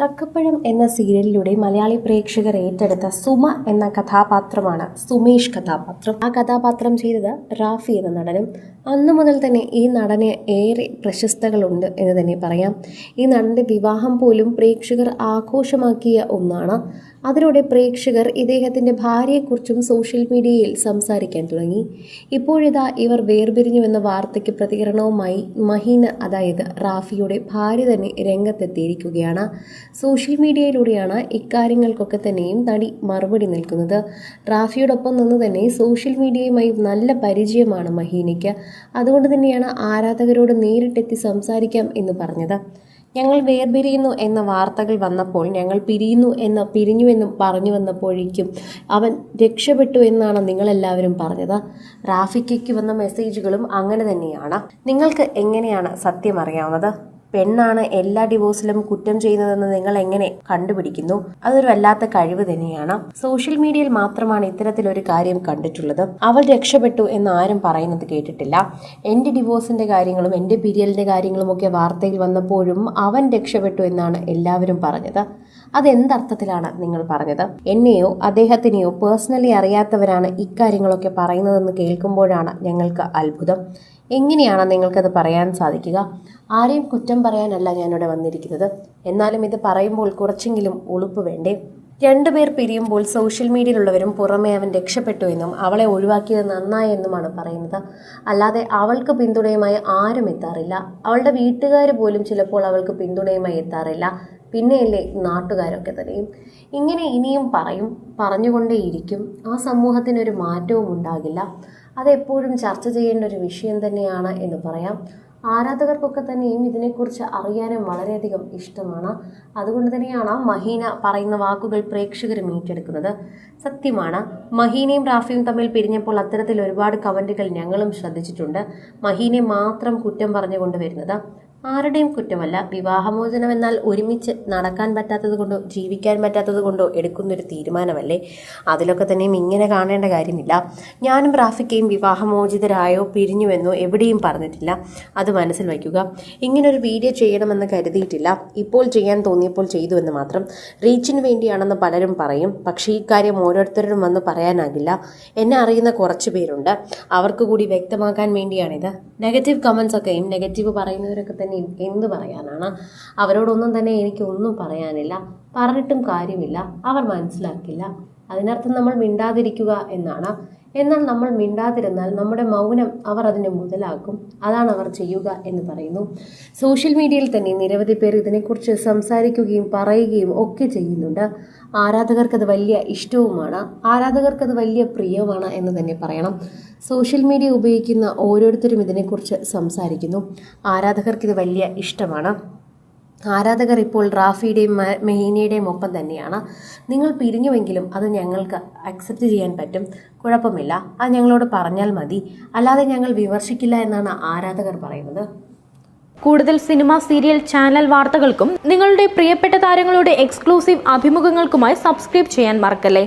ചക്കപ്പഴം എന്ന സീരിയലിലൂടെ മലയാളി പ്രേക്ഷകർ ഏറ്റെടുത്ത സുമ എന്ന കഥാപാത്രമാണ് സുമേഷ് കഥാപാത്രം. ആ കഥാപാത്രം ചെയ്തത് റാഫി എന്ന നടനും. അന്നു മുതൽ തന്നെ ഈ നടന് ഏറെ പ്രശസ്തകളുണ്ട് എന്ന് തന്നെ പറയാം. ഈ നടന്റെ വിവാഹം പോലും പ്രേക്ഷകർ ആഘോഷമാക്കിയ ഒന്നാണ്. അതിലൂടെ പ്രേക്ഷകർ ഇദ്ദേഹത്തിന്റെ ഭാര്യയെക്കുറിച്ചും സോഷ്യൽ മീഡിയയിൽ സംസാരിക്കാൻ തുടങ്ങി. ഇപ്പോഴിതാ ഇവർ വേർപിരിഞ്ഞുവെന്ന വാർത്തയ്ക്ക് പ്രതികരണവുമായി മഹീന അതായത് റാഫിയുടെ ഭാര്യ തന്നെ രംഗത്തെത്തിയിരിക്കുകയാണ്. സോഷ്യൽ മീഡിയയിലൂടെയാണ് ഇക്കാര്യങ്ങൾക്കൊക്കെ തന്നെയും നടി മറുപടി നൽകുന്നത്. റാഫിയോടൊപ്പം നിന്ന് തന്നെ സോഷ്യൽ മീഡിയയുമായി നല്ല പരിചയമാണ് മഹീനയ്ക്ക്. അതുകൊണ്ട് തന്നെയാണ് ആരാധകരോട് നേരിട്ടെത്തി സംസാരിക്കാം എന്ന് പറഞ്ഞത്. ഞങ്ങൾ വേർപിരിയുന്നു എന്ന വാർത്തകൾ വന്നപ്പോൾ ഞങ്ങൾ പിരിയുന്നു എന്ന് പിരിഞ്ഞുവെന്നും പറഞ്ഞു വന്നപ്പോഴേക്കും അവൻ രക്ഷപ്പെട്ടു എന്നാണ് നിങ്ങളെല്ലാവരും പറഞ്ഞത്. റാഫിക്കയ്ക്ക് വന്ന മെസ്സേജുകളും അങ്ങനെ തന്നെയാണ്. നിങ്ങൾക്ക് എങ്ങനെയാണ് സത്യം അറിയാവുന്നത്? പെണ്ണാണ് എല്ലാ ഡിവോഴ്സിലും കുറ്റം ചെയ്യുന്നതെന്ന് നിങ്ങൾ എങ്ങനെ കണ്ടുപിടിക്കുന്നു? അതൊരു വല്ലാത്ത കഴിവ് തന്നെയാണ്. സോഷ്യൽ മീഡിയയിൽ മാത്രമാണ് ഇത്തരത്തിലൊരു കാര്യം കണ്ടിട്ടുള്ളത്. അവൾ രക്ഷപ്പെട്ടു എന്ന് ആരും പറയുന്നത് കേട്ടിട്ടില്ല. എന്റെ ഡിവോഴ്സിന്റെ കാര്യങ്ങളും എന്റെ കാര്യങ്ങളും ഒക്കെ വാർത്തയിൽ വന്നപ്പോഴും അവൻ രക്ഷപ്പെട്ടു എന്നാണ് എല്ലാവരും പറഞ്ഞത്. അതെന്തർത്ഥത്തിലാണ് നിങ്ങൾ പറഞ്ഞത്? എന്നെയോ അദ്ദേഹത്തിനെയോ പേഴ്സണലി അറിയാത്തവരാണ് ഇക്കാര്യങ്ങളൊക്കെ പറയുന്നതെന്ന് കേൾക്കുമ്പോഴാണ് ഞങ്ങൾക്ക് അത്ഭുതം. എങ്ങനെയാണ് നിങ്ങൾക്കത് പറയാൻ സാധിക്കുക? ആരെയും കുറ്റം പറയാനല്ല ഞാനിവിടെ വന്നിരിക്കുന്നത്. എന്നാലും ഇത് പറയുമ്പോൾ കുറച്ചെങ്കിലും ഉളുപ്പ് വേണ്ടേ? രണ്ടുപേർ പിരിയുമ്പോൾ സോഷ്യൽ മീഡിയയിലുള്ളവരും പുറമേ അവൻ രക്ഷപ്പെട്ടു എന്നും അവളെ ഒഴിവാക്കിയത് നന്നായി എന്നുമാണ് പറയുന്നത്. അല്ലാതെ അവൾക്ക് പിന്തുണയുമായി ആരും എത്താറില്ല. അവളുടെ വീട്ടുകാർ പോലും ചിലപ്പോൾ അവൾക്ക് പിന്തുണയുമായി എത്താറില്ല. പിന്നെയല്ലേ നാട്ടുകാരൊക്കെ തന്നെയും. ഇങ്ങനെ ഇനിയും പറയും പറഞ്ഞുകൊണ്ടേയിരിക്കും. ആ സമൂഹത്തിനൊരു മാറ്റവും ഉണ്ടാകില്ല. അതെപ്പോഴും ചർച്ച ചെയ്യേണ്ട ഒരു വിഷയം തന്നെയാണ് എന്ന് പറയാം. ആരാധകർക്കൊക്കെ തന്നെയും ഇതിനെക്കുറിച്ച് അറിയാനും വളരെയധികം ഇഷ്ടമാണ്. അതുകൊണ്ട് തന്നെയാണ് മഹീന പറയുന്ന വാക്കുകൾ പ്രേക്ഷകരും ഏറ്റെടുക്കുന്നത്. സത്യമാണ്. മഹീനയും റാഫിയും തമ്മിൽ പിരിഞ്ഞപ്പോൾ അത്തരത്തിൽ ഒരുപാട് കമന്റുകൾ ഞങ്ങളും ശ്രദ്ധിച്ചിട്ടുണ്ട്. മഹീനെ മാത്രം കുറ്റം പറഞ്ഞുകൊണ്ട് വരുന്നത്. ആരുടെയും കുറ്റമല്ല. വിവാഹമോചനം എന്നാൽ ഒരുമിച്ച് നടക്കാൻ പറ്റാത്തത് കൊണ്ടോ ജീവിക്കാൻ പറ്റാത്തത് കൊണ്ടോ എടുക്കുന്നൊരു തീരുമാനമല്ലേ? അതിലൊക്കെ തന്നെയും ഇങ്ങനെ കാണേണ്ട കാര്യമില്ല. ഞാനും റാഫിക്കയും വിവാഹമോചിതരായോ പിരിഞ്ഞുവെന്നോ എവിടെയും പറഞ്ഞിട്ടില്ല. അത് മനസ്സിൽ വയ്ക്കുക. ഇങ്ങനൊരു വീഡിയോ ചെയ്യണമെന്ന് കരുതിയിട്ടില്ല. ഇപ്പോൾ ചെയ്യാൻ തോന്നിയപ്പോൾ ചെയ്തു എന്ന് മാത്രം. റീച്ചിന് വേണ്ടിയാണെന്ന് പലരും പറയും. പക്ഷേ ഈ കാര്യം ഓരോരുത്തരും വന്ന് പറയാനാകില്ല. എന്നെ അറിയുന്ന കുറച്ച് പേരുണ്ട്. അവർക്ക് കൂടി വ്യക്തമാക്കാൻ വേണ്ടിയാണിത്. നെഗറ്റീവ് കമൻസ് ഒക്കെയും നെഗറ്റീവ് പറയുന്നവരൊക്കെ തന്നെ എന്ത് പറയാനാണ്? അവരോടൊന്നും തന്നെ എനിക്കൊന്നും പറയാനില്ല. പറഞ്ഞിട്ടും കാര്യമില്ല. അവർ മനസ്സിലാക്കില്ല. അതിനർത്ഥം നമ്മൾ മിണ്ടാതിരിക്കുക എന്നാണ്. എന്നാൽ നമ്മൾ മിണ്ടാതിരുന്നാൽ നമ്മുടെ മൗനം അവർ അതിനെ മുതലാക്കും. അതാണ് അവർ ചെയ്യുക എന്ന് പറയുന്നു. സോഷ്യൽ മീഡിയയിൽ തന്നെ നിരവധി പേർ ഇതിനെക്കുറിച്ച് സംസാരിക്കുകയും പറയുകയും ഒക്കെ ചെയ്യുന്നുണ്ട്. ആരാധകർക്കത് വലിയ ഇഷ്ടവുമാണ്. ആരാധകർക്കത് വലിയ പ്രിയവുമാണ് എന്ന് തന്നെ പറയണം. സോഷ്യൽ മീഡിയ ഉപയോഗിക്കുന്ന ഓരോരുത്തരും ഇതിനെക്കുറിച്ച് സംസാരിക്കുന്നു. ആരാധകർക്കിത് വലിയ ഇഷ്ടമാണ്. ആരാധകർ ഇപ്പോൾ റാഫിയുടെയും മെഹീനയുടെയും ഒപ്പം തന്നെയാണ്. നിങ്ങൾ പിരിഞ്ഞുവെങ്കിലും അത് ഞങ്ങൾക്ക് അക്സെപ്റ്റ് ചെയ്യാൻ പറ്റും. കുഴപ്പമില്ല. അത് ഞങ്ങളോട് പറഞ്ഞാൽ മതി. അല്ലാതെ ഞങ്ങൾ വിമർശിക്കില്ല എന്നാണ് ആരാധകർ പറയുന്നത്. കൂടുതൽ സിനിമ സീരിയൽ ചാനൽ വാർത്തകൾക്കും നിങ്ങളുടെ പ്രിയപ്പെട്ട താരങ്ങളുടെ എക്സ്ക്ലൂസീവ് അഭിമുഖങ്ങൾക്കുമായി സബ്സ്ക്രൈബ് ചെയ്യാൻ മറക്കല്ലേ?